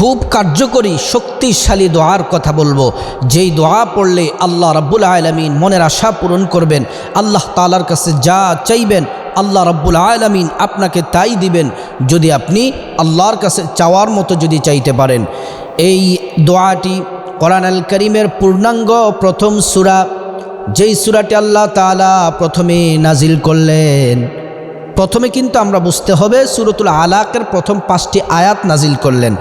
খুব কার্যকরী, শক্তিশালী দোয়ার কথা বলব। যেই দোয়া পড়লে আল্লাহ রাব্বুল আলমিন মনের আশা পূরণ করবেন, আল্লাহ তালার কাছে যা চাইবেন, আল্লাহ রাব্বুল আলমিন আপনাকে তাই দিবেন, যদি আপনি আল্লাহর কাছে চাওয়ার মতো যদি চাইতে পারেন। এই দোয়াটি কোরআন আল করিমের পূর্ণাঙ্গ প্রথম সুরা, যেই সুরাটি আল্লাহ তালা প্রথমে নাজিল করলেন। প্রথমে কিন্তু আমরা বুঝতে হবে সুরতুল আলাকের প্রথম পাঁচটি আয়াত নাজিল করলেন।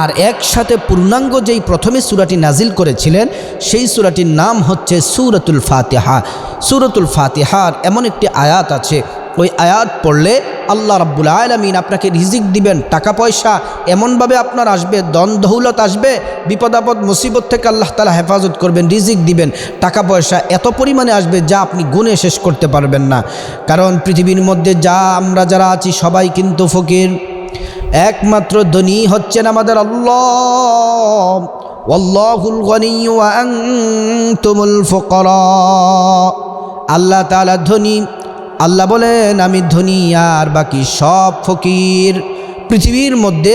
আর একসাথে পূর্ণাঙ্গ যেই প্রথমে সুরাটি নাজিল করেছিলেন, সেই সুরাটির নাম হচ্ছে সুরতুল ফাতেহা। সুরতুল ফাতেহার এমন একটি আয়াত আছে ওই আয়াত পড়লে আল্লাহ রাব্বুল আলমিন আপনাকে রিজিক দিবেন, টাকা পয়সা এমনভাবে আপনার আসবে দন দৌলত আসবে, বিপদ আপদ, মুসিবত থেকে আল্লাহ তালা হেফাজত করবেন, রিজিক দিবেন, টাকা পয়সা এত পরিমাণে আসবে যা আপনি গুণে শেষ করতে পারবেন না। কারণ পৃথিবীর মধ্যে যা আমরা যারা আছি সবাই কিন্তু ফকির। একমাত্র ধনী হচ্ছেন আমাদের আল্লাহ। আল্লাহ তাআলা ধনী আল্লাহ বলেন, আমি ধনী আর বাকি সব ফকির। পৃথিবীর মধ্যে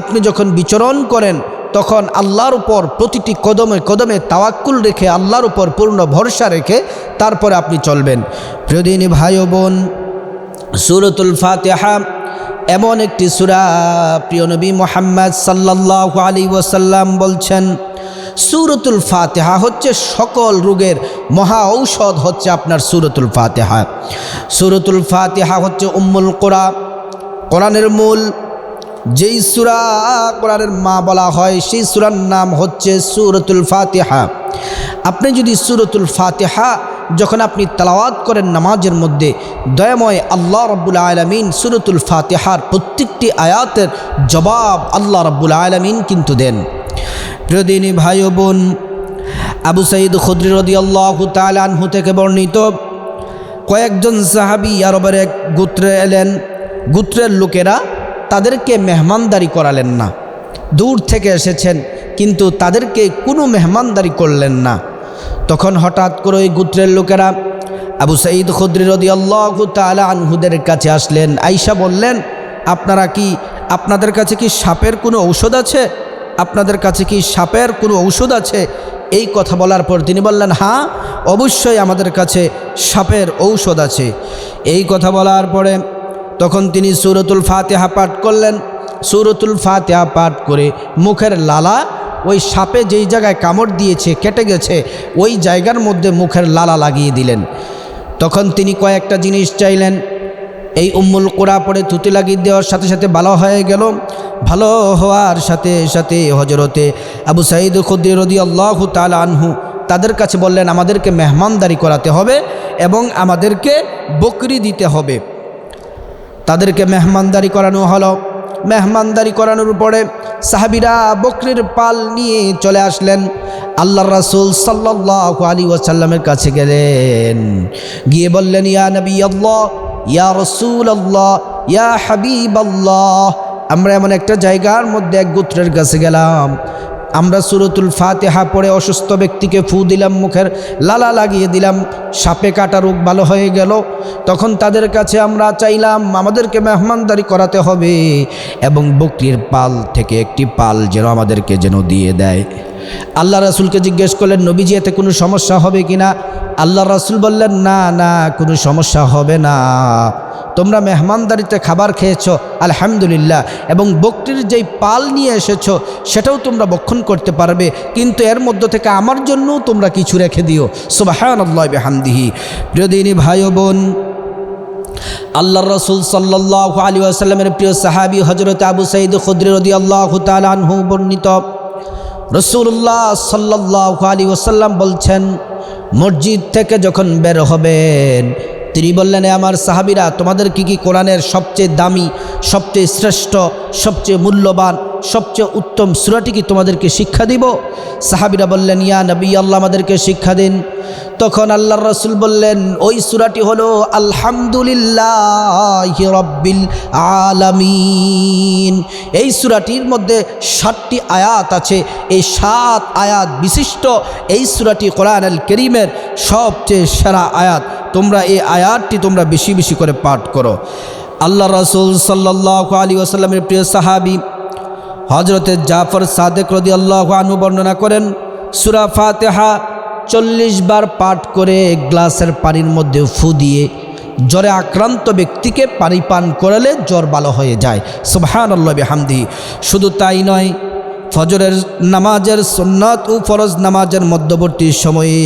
আপনি যখন বিচরণ করেন, তখন আল্লাহর উপর প্রতিটি কদমে কদমে তাওয়াক্কুল রেখে, আল্লাহর উপর পূর্ণ ভরসা রেখে তারপরে আপনি চলবেন। প্রিয়দিনী ভাই বোন, সুরতুল ফাতেহা এমন একটি সুরা প্রিয় নবী মোহাম্মদ সাল্লাহ আলী ওসাল্লাম বলছেন সুরতুল ফাতেহা হচ্ছে সকল রোগের মহা ঔষধ হচ্ছে আপনার সুরতুল ফাতেহা। সুরতুল ফাতেহা হচ্ছে উম্মুল কোরআ, কোরআনের মূল। যেই সুরা কোরআনের মা বলা হয়, সেই সুরার নাম হচ্ছে সুরতুল ফাতেহা। আপনি যদি সুরতুল ফাতেহা যখন আপনি তালাওয়াত করেন নামাজের মধ্যে, দয়াময় আল্লাহ রব্বুল আলমিন সুরতুল ফাতেহার প্রত্যেকটি আয়াতের জবাব আল্লাহ রব্বুল আলমিন কিন্তু দেন। প্রিয়দিনী ভাই বোন আবু সাইদ খুদ্রি রদি আল্লাহ তালানহু থেকে বর্ণিত কয়েকজন সাহাবি আরবের এক গোত্রে এলেন, গোত্রের লোকেরা তাদেরকে মেহমানদারি করালেন না। দূর থেকে এসেছেন, কিন্তু তাদেরকে কোনো মেহমানদারি করলেন না। তখন হঠাৎ করে ওই গোত্রের লোকেরা আবু সাইদ খুদ্রি রদি আল্লাহ তালা আনহুদের কাছে আসলেন। আইসা বললেন, আপনারা কি, আপনাদের কাছে কি সাপের কোনো ঔষধ আছে? আপনাদের কাছে কি সাপের কোনো ঔষধ আছে? এই কথা বলার পর তিনি বললেন হ্যাঁ অবশ্যই আমাদের কাছে সাপের ঔষধ আছে। এই কথা বলার পরে তখন তিনি সুরতুল ফাতেহা পাঠ করলেন। সুরতুল ফাতেহা পাঠ করে মুখের লালা ওই সাপে যেই জায়গায় কামড় দিয়েছে, কেটে গেছে, ওই জায়গার মধ্যে মুখের লালা লাগিয়ে দিলেন। তখন তিনি কয়েকটা জিনিস চাইলেন। এই উম্মুল কোরা পড়ে থুতি লাগিয়ে দেওয়ার সাথে সাথে ভালো হয়ে গেল। ভালো হওয়ার সাথে সাথে হজরতে আবু সাইদ খুদ্দি রদি আল্লাহ তালা আনহু তাদের কাছে বললেন, আমাদেরকে মেহমানদারি করাতে হবে এবং আমাদেরকে বকরি দিতে হবে। তাদেরকে মেহমানদারি করানো হলো। মেহমানদারি করানোর পরে সাহাবিরা বকরির পাল নিয়ে চলে আসলেন। আল্লাহ রাসুল সাল্লাহ আলী ওয়াসাল্লামের কাছে গেলেন। গিয়ে বললেন, ইয়া নবী আল্লাহ ইয়া রসুল আল্লাহ ইয়া হাবিব আল্লাহ আমরা এমন একটা জায়গার মধ্যে এক গোত্রের কাছে গেলাম। আমরা সুরতুল ফাতেহা পড়ে অসুস্থ ব্যক্তিকে ফু দিলাম, মুখের লালা লাগিয়ে দিলাম, সাপে কাটা রোগ ভালো হয়ে গেল। তখন তাদের কাছে আমরা চাইলাম, আমাদেরকে মেহমানদারি করাতে হবে। এবং বকরির পাল থেকে একটি পাল যেন আমাদেরকে যেন দিয়ে দেয়। আল্লাহ রাসুলকে জিজ্ঞেস করলেন, নবীজি, এতে কোনো সমস্যা হবে কি না আল্লাহ রাসুল বললেন, না না, কোনো সমস্যা হবে না। তোমরা মেহমানদারিতে খাবার খেয়েছ, আলহামদুলিল্লাহ। এবং বকরির যেই পাল নিয়ে এসেছ, সেটাও তোমরা বক্ষণ করতে পারবে। কিন্তু এর মধ্য থেকে আমার জন্যও তোমরা কিছু রেখে দিও। সুবাহান আল্লাহ বেহামদিহি প্রিয়দিনী ভাই বোন আল্লাহ রসুল সাল্লাহ আলী আসাল্লামের প্রিয় সাহাবি হজরত আবু সঈদ খুদ্রি রদি আল্লাহ তালহু বর্ণিত। রসুল্লাহ সাল্লাহ আলী ওসাল্লাম বলছেন মসজিদ থেকে যখন বের হবেন, তিনি বললেন আমার সাহাবিরা, তোমাদের কি কি কোরআনের সবচেয়ে দামি, সবচেয়ে শ্রেষ্ঠ, সবচেয়ে মূল্যবান, সবচেয়ে উত্তম সুরাটি কি তোমাদেরকে শিক্ষা দিব? সাহাবিরা বললেন, ইয়া নবী, আল্লাহ আমাদেরকে শিক্ষা দিন। তখন আল্লাহ রসুল বললেন, ওই সুরাটি হলো আলহামদুলিল্লাহ রব্বিল আলামিন। এই সুরাটির মধ্যে ষাটটি আয়াত আছে। এই সাত আয়াত বিশিষ্ট, এই সুরাটি কোরআন আল করিমের সবচেয়ে সেরা আয়াত। তোমরা এই আয়াতটি তোমরা বেশি বেশি করে পাঠ করো। আল্লাহ রসুল সাল্লাহ আলী আসাল্লামের প্রিয় সাহাবি হজরতের জাফর সাদেক রদি আল্লাহ আনু বর্ণনা করেন, সুরা ফাতেহা চল্লিশ বার পাঠ করে গ্লাসের পানির মধ্যে ফু দিয়ে জ্বরে আক্রান্ত ব্যক্তিকে পানি পান করালে জ্বর ভালো হয়ে যায়। সুবহান আল্লাহ হামদি শুধু তাই নয়, ফজরের নামাজের সুন্নাত ও ফরজ নামাজের মধ্যবর্তী সময়ে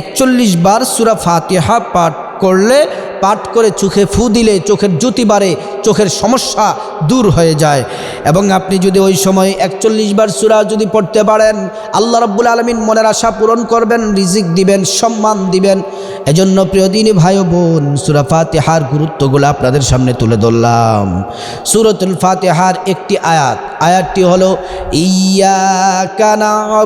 একচল্লিশ বার সুরা ফাতিহা পাঠ করলে পাঠ করে চোখে ফু দিলে চোখের জ্যোতি বাড়ে, চোখের সমস্যা দূর হয়ে যায়। এবং আপনি যদি ওই সময় একচল্লিশ বার সুরা যদি পড়তে পারেন, আল্লাহ রব্বুল আলমিন মনের আশা পূরণ করবেন, রিজিক দিবেন, সম্মান দিবেন। এজন্য প্রিয় দিনী ভাই বোন, সুরা ফাতেহার গুরুত্বগুলো আপনাদের সামনে তুলে ধরলাম। সুরতুল ফাতেহার একটি আয়াত। আয়াতটি হলো ইয়া কানা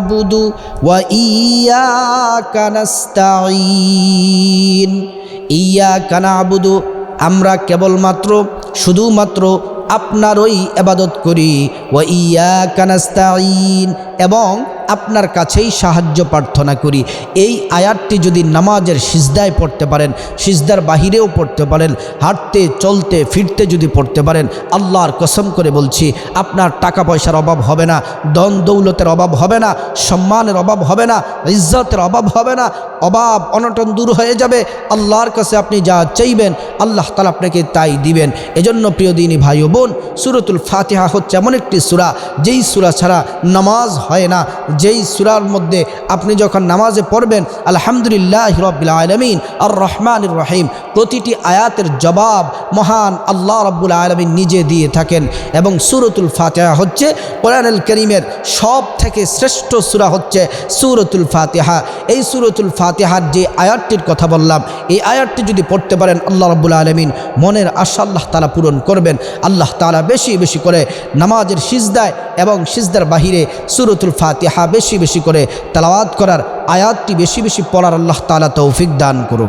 ওয়া ইয়া কানাস্তাইন ইয়া কানা আবুদু আমরা কেবলমাত্র শুধুমাত্র আপনারই আবাদত করি। ও ইয়া কানাস্তাইন এবং আপনার কাছেই সাহায্য প্রার্থনা করি। এই আয়াতটি যদি নামাজের সিজদায় পড়তে পারেন, সিজদার বাহিরেও পড়তে পারেন, হাঁটতে, চলতে, ফিরতে যদি পড়তে পারেন, আল্লাহর কসম করে বলছি, আপনার টাকা পয়সার অভাব হবে না দন দৌলতের অভাব হবে না, সম্মানের অভাব হবে না, ইজ্জতের অভাব হবে না, অভাব অনটন দূর হয়ে যাবে। আল্লাহর কাছে আপনি যা চাইবেন, আল্লাহ তালা আপনাকে তাই দিবেন। এজন্য প্রিয় দিনী ভাই ও বোন, সুরতুল ফাতেহা হচ্ছে এমন একটি সুরা, যেই সুরা ছাড়া নামাজ হয় না। যেই সুরার মধ্যে আপনি যখন নামাজে পড়বেন, আলহামদুলিল্লাহ রব্বিল আলমিন আর রহমান রহিম, প্রতিটি আয়াতের জবাব মহান আল্লাহ রব্বুল আলমিন নিজে দিয়ে থাকেন। এবং সুরতুল ফাতেহা হচ্ছে কোরআনুল করিমের সব থেকে শ্রেষ্ঠ সুরা হচ্ছে সুরতুল ফাতেহা। এই সুরতুল ফাতেহার যে আয়াতটির কথা বললাম, এই আয়াতটি যদি পড়তে পারেন, আল্লাহ রব্বুল আলমিন মনের আশা আল্লাহ তালা পূরণ করবেন। আল্লাহ তালা বেশি বেশি করে নামাজের সিজদায় এবং সিজদার বাহিরে সুরতুল ফাতিহা বেশি বেশি করে তালাওয়াত করার আয়াতটি বেশি বেশি পড়ার আল্লাহ তালা তৌফিক দান করুক।